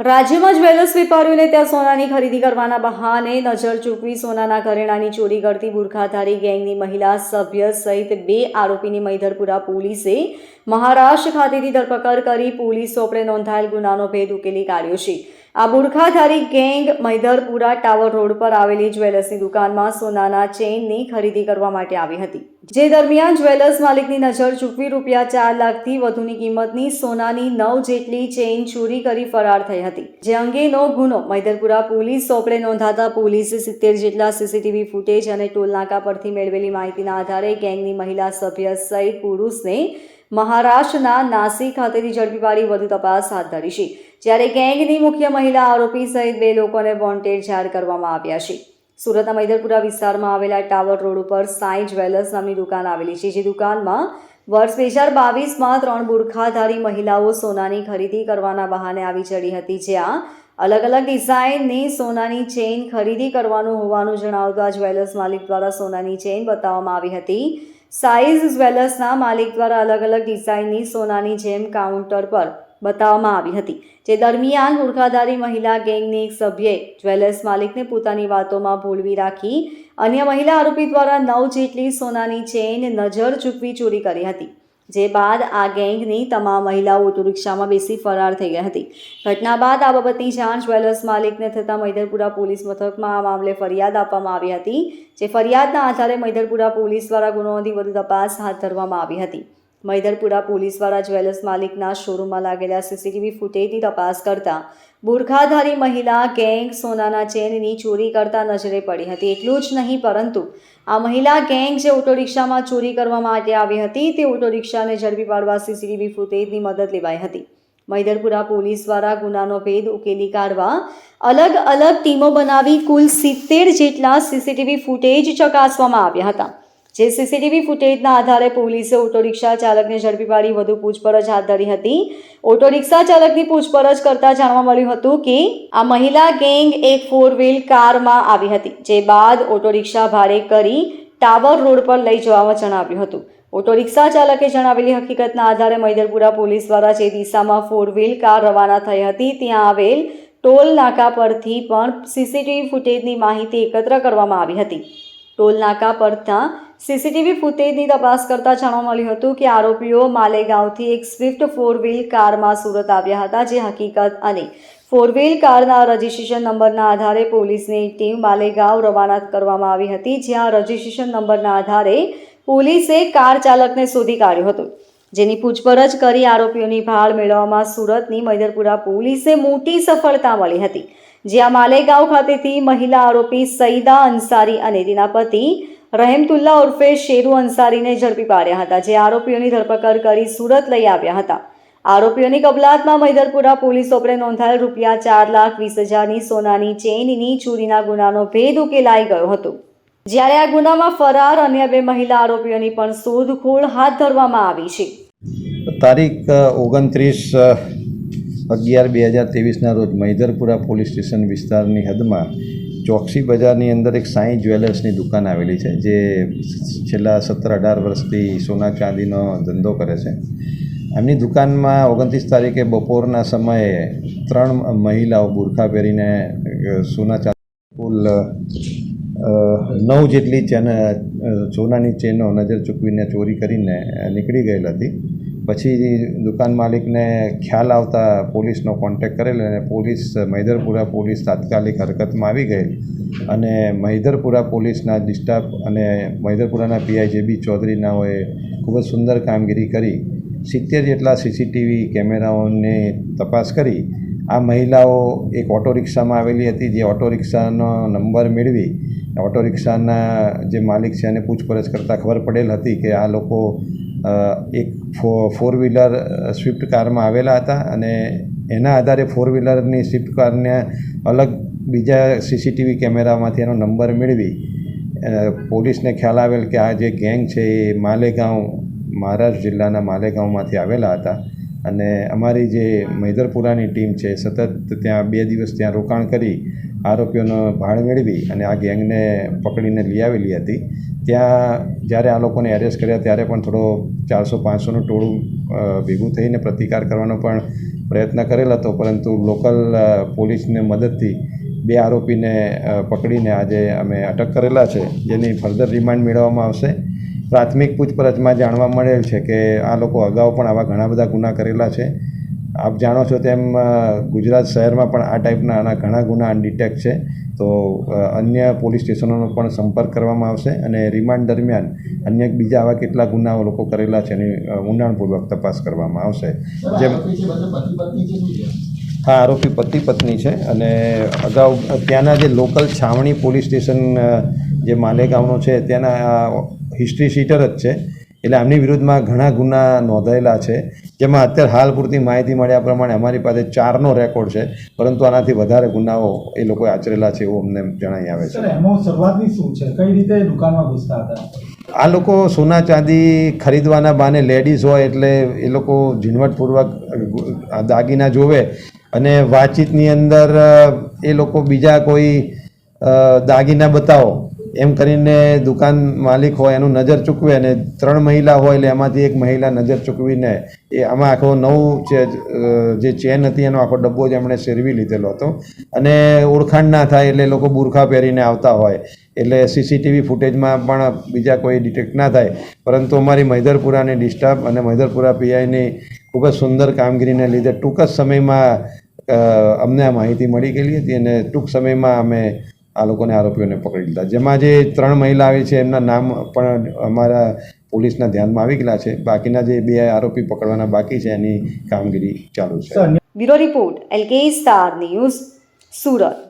રાજ્યમાં જ્વેલર્સ વેપારીઓને ત્યાં સોનાની ખરીદી કરવાના બહાને નજર ચૂકવી સોનાના ઘરેણાની ચોરી કરતી બુરખાધારી ગેંગની મહિલા સભ્ય સહિત બે આરોપીની મૈધરપુરા પોલીસે મહારાષ્ટ્ર ખાતેથી ધરપકડ કરી પોલીસ ચોપડે નોંધાયેલ ગુનાનો ભેદ ઉકેલી કાઢ્યો છે. આ બુરખાધારી ગેંગ મૈધરપુરા ટાવર રોડ પર આવેલી જ્વેલર્સની દુકાનમાં સોનાના ચેઇનની ખરીદી કરવા માટે આવી હતી. જે દરમિયાન જ્વેલર્સ માલિકની નજર ચૂકવી રૂપિયા ચાર લાખથી વધુની કિંમતની સોનાની નવ જેટલી ચેઇન ચોરી કરી ફરાર થઈ હતી. જે અંગેનો ગુનો. મૈદરપુરા પોલીસ સોપડે નોંધાતા પોલીસે સિત્તેર જેટલા સીસીટીવી ફૂટેજ અને ટોલનાકા પરથી મેળવેલી માહિતીના આધારે ગેંગની મહિલા સભ્ય સહિત પુરુષને મહારાષ્ટ્રના નાસિક ખાતેથી ઝડપી પાડી વધુ તપાસ હાથ ધરી છે. જ્યારે ગેંગની મુખ્ય મહિલા આરોપી સહિત બે લોકોને વોન્ટેડ જાહેર કરવામાં આવ્યા છે. સુરતના મૈદરપુરા વિસ્તારમાં આવેલા ટાવર રોડ ઉપર સાઈ જ્વેલર્સ નામની દુકાન આવેલી છે. જે દુકાનમાં વર્ષ બે હજાર બાવીસમાં ત્રણ બુરખાધારી મહિલાઓ સોનાની ખરીદી કરવાના બહાને આવી ચડી હતી. જ્યાં અલગ અલગ ડિઝાઇનની સોનાની ચેઇન ખરીદી કરવાનું હોવાનું જણાવતા જ્વેલર્સ માલિક દ્વારા સોનાની ચેઇન બતાવવામાં આવી હતી. સાઇઝ જ્વેલર્સના માલિક દ્વારા અલગ અલગ ડિઝાઇનની સોનાની જેમ કાઉન્ટર પર બતાવવામાં આવી હતી. જે દરમિયાન મૂર્ખાધારી મહિલા ગેંગની એક સભ્યે જ્વેલર્સ માલિકને પોતાની વાતોમાં ભૂલવી રાખી અન્ય મહિલા આરોપી દ્વારા નવ જેટલી સોનાની ચેઇન નજર ચૂકવી ચોરી કરી હતી. જે બાદ આ ગેંગની તમામ મહિલાઓ ઓટો રિક્ષામાં બેસી ફરાર થઈ ગઈ હતી. ઘટના બાદ આ બાબતની જાણ જ્વેલર્સ માલિકને થતાં મૈદરપુરા પોલીસ મથકમાં આ મામલે ફરિયાદ આપવામાં આવી હતી, જે ફરિયાદના આધારે મૈદરપુરા પોલીસ દ્વારા ગુનો વધુ તપાસ હાથ ધરવામાં આવી હતી. મૈદરપુરા પોલીસવાળા જ્વેલર્સ માલિકના શોરૂમમાં લાગેલા સીસીટીવી ફૂટેજની તપાસ કરતા બુરખાધારી મહિલા ગેંગ સોનાના ચેનની ચોરી કરતા નજરે પડી હતી. એટલું જ નહીં, પરંતુ આ મહિલા ગેંગ જે ઓટો રિક્ષામાં ચોરી કરવા માટે આવી હતી, તે ઓટો રિક્ષાને ઝડપી પાડવા સીસીટીવી ફૂટેજની મદદ લેવાઈ હતી. મૈદરપુરા પોલીસ દ્વારા ગુનાનો ભેદ ઉકેલી કાઢવા અલગ અલગ ટીમો બનાવી કુલ સિત્તેર જેટલા સીસીટીવી ફૂટેજ ચકાસવામાં આવ્યા હતા. જે સીસીટીવી ફૂટેજના આધારે પોલીસે ઓટો રિક્ષા ચાલકને ઝડપી પાડી વધુ પૂછપરછ હાથ ધરી હતી. ઓટો રિક્ષા ચાલકની પૂછપરછ કરતા જાણવા મળ્યું હતું કે આ મહિલા ગેંગ એક ફોર વ્હીલ કારમાં આવી હતી, જે બાદ ઓટો રિક્ષા ભાડે કરી ટાવર રોડ પર લઈ જવામાં જણાવ્યું હતું. ઓટો રિક્ષા ચાલકે જણાવેલી હકીકતના આધારે મૈદરપુરા પોલીસ દ્વારા જે દિશામાં ફોર વ્હીલ કાર રવાના થઈ હતી, ત્યાં આવેલ ટોલ નાકા પરથી પણ સીસીટીવી ફૂટેજની માહિતી એકત્ર કરવામાં આવી હતી. ટોલ નાકા પરતા સીસીટીવી ફૂટેજની તપાસ કરતા જાણવા મળ્યું હતું કે આરોપીઓ માલેગાંવથી એક સ્વિફ્ટ ફોર વ્હીલ કારમાં સુરત આવ્યા હતા, જે હકીકત અને ફોર વ્હીલ કારના રજિસ્ટ્રેશન નંબરના આધારે પોલીસની ટીમ માલેગાંવ રવાના કરવામાં આવી હતી, જ્યાં રજિસ્ટ્રેશન નંબરના આધારે પોલીસે કાર ચાલકને શોધી કાઢ્યો હતો. જેની પૂછપરછ કરી આરોપીઓની ભાળ મેળવવામાં સુરતની મૈદરપુરા પોલીસે મોટી સફળતા મળી હતી. જ્યાં માલેગાંવ ખાતેથી મહિલા આરોપી સઈદા અંસારી અને તેના પતિ રહેમતુલ્લા ઉર્ફે શેરુ અંસારીને ઝડપી પાડ્યા હતા, જે આરોપીઓની ધરપકડ કરી સુરત લઈ આવ્યા હતા. આરોપીઓની કબલાતમાં મૈદરપુરા પોલીસ ઓપરે નોંધાયેલ રૂપિયા ચાર લાખ વીસ હજારની સોનાની ચેઇનની ચોરીના ગુનાનો ભેદ ઉકેલાઈ ગયો હતો. જ્યારે આ ગુનામાં ફરાર અન્ય બે મહિલા આરોપીઓની પણ શોધખોળ હાથ ધરવામાં આવી છે. તારીખ ઓગણત્રીસ અગિયાર બે હજાર ત્રેવીસના રોજ મૈધરપુરા પોલીસ સ્ટેશન વિસ્તારની હદમાં ચોકસી બજારની અંદર એક સાંઈ જ્વેલર્સની દુકાન આવેલી છે, જે છેલ્લા સત્તર અઢાર વર્ષથી સોના ચાંદીનો ધંધો કરે છે. એમની દુકાનમાં ઓગણત્રીસ તારીખે બપોરના સમયે ત્રણ મહિલાઓ બુરખા પહેરીને સોના ચાંદી કુલ નવ જેટલી ચેન સોનાની ચેનો નજર ચૂકવીને ચોરી કરીને નીકળી ગયેલ હતી. પછી દુકાન માલિકને ખ્યાલ આવતા પોલીસનો કોન્ટેક કરેલ અને પોલીસ, મૈદરપુરા પોલીસ તાત્કાલિક હરકતમાં આવી ગઈ અને મૈદરપુરા પોલીસના ડિસ્ટાફ અને મૈદરપુરાના પીઆઈ જે બી ચૌધરીનાઓએ ખૂબ જ સુંદર કામગીરી કરી. સિત્તેર જેટલા સીસીટીવી કેમેરાઓની તપાસ કરી. આ મહિલાઓ એક ઓટો રિક્ષામાં આવેલી હતી, જે ઓટો રિક્ષાનો નંબર મેળવી. ઓટો રિક્ષાના જે માલિક છે એને પૂછપરછ કરતાં ખબર પડેલ હતી કે આ લોકો એક ફોર વ્હીલર સ્વિફ્ટ કારમાં આવેલા હતા અને એના આધારે ફોર વ્હીલરની સ્વિફ્ટ કારને અલગ બીજા સીસીટીવી કેમેરામાંથી એનો નંબર મેળવી. પોલીસને ખ્યાલ આવેલ કે આ જે ગેંગ છે એ માલેગાંવ, મહારાષ્ટ્ર જિલ્લાના માલેગાંવમાંથી આવેલા હતા અને અમારી જે મૈદરપુરાની ટીમ છે સતત ત્યાં બે દિવસ ત્યાં રોકાણ કરી, આરોપીઓનો ભાળ મેળવી અને આ ગેંગને પકડીને લઈ આવેલી હતી. ત્યાં જ્યારે આ લોકોને એરેસ્ટ કર્યા, ત્યારે પણ થોડો ચારસો, પાંચસોનું ટોળું ભેગું થઈને પ્રતિકાર કરવાનો પણ પ્રયત્ન કરેલ હતો. પરંતુ લોકલ પોલીસને મદદથી બે આરોપીને પકડીને આજે અમે અટક કરેલા છે, જેની ફર્ધર રિમાન્ડ મેળવવામાં આવશે. પ્રાથમિક પૂછપરછમાં જાણવા મળેલ છે કે આ લોકો અગાઉ પણ આવા ઘણા બધા ગુના કરેલા છે. આપ જાણો છો તેમ ગુજરાત શહેરમાં પણ આ ટાઈપના આના ઘણા ગુના અનડિટેક્ટ છે. તો અન્ય પોલીસ સ્ટેશનોનો પણ સંપર્ક કરવામાં આવશે અને રિમાન્ડ દરમિયાન અન્ય બીજા આવા કેટલા ગુનાઓ લોકો કરેલા છે એની ઊંડાણપૂર્વક તપાસ કરવામાં આવશે. જેમ હા આરોપી પતિ પત્ની છે અને અગાઉ ત્યાંના જે લોકલ છાવણી પોલીસ સ્ટેશન જે માલેગાંવનો છે ત્યાંના હિસ્ટ્રી શીટર જ છે. એટલે આમની વિરુદ્ધમાં ઘણા ગુના નોંધાયેલા છે જેમાં અત્યારે હાલ પૂરતી માહિતી મળ્યા પ્રમાણે અમારી પાસે ચારનો રેકોર્ડ છે પરંતુ આનાથી વધારે ગુનાઓ એ લોકોએ આચરેલા છે એવું અમને જણાઈ આવે છે. એમાં શરૂઆતની શું છે? કઈ રીતે દુકાનમાં ઘૂસતા હતા? આ લોકો સોના ચાંદી ખરીદવાના બાને લેડીઝ હોય એટલે એ લોકો ઝીણવટપૂર્વક દાગીના જોવે અને વાતચીતની અંદર એ લોકો બીજા કોઈ દાગીના બતાવો. એમ કરીને દુકાન માલિક હોય, એનું નજર ચૂકવે અને ત્રણ મહિલા હોય એટલે એમાંથી એક મહિલા નજર ચૂકવીને એ આમાં આખો નવ જે ચેન હતી, એનો આખો ડબ્બો જ એમણે શેરવી લીધેલો હતો. અને ઓળખાણ ના થાય એટલે લોકો બુરખા પહેરીને આવતા હોય. એટલે સીસીટીવી ફૂટેજમાં પણ બીજા કોઈ ડિટેક્ટ ના થાય. પરંતુ અમારી મહિધરપુરાની ડિસ્ટર્બ અને મહિધરપુરા પીઆઈની ખૂબ જ સુંદર કામગીરીને લીધે ટૂંક જ સમયમાં અમને આ માહિતી મળી ગયેલી હતી અને ટૂંક સમયમાં અમે આ લોકોને આરોપીઓને પકડી લીધા. જેમાં જે ત્રણ મહિલા આવી છે, એમના નામ પણ અમારા પોલીસના ધ્યાનમાં આવી ગયેલા છે. બાકીના જે બે આરોપી પકડવાના બાકી છે, એની કામગીરી ચાલુ છે. Bureau report, L K star news, Surat.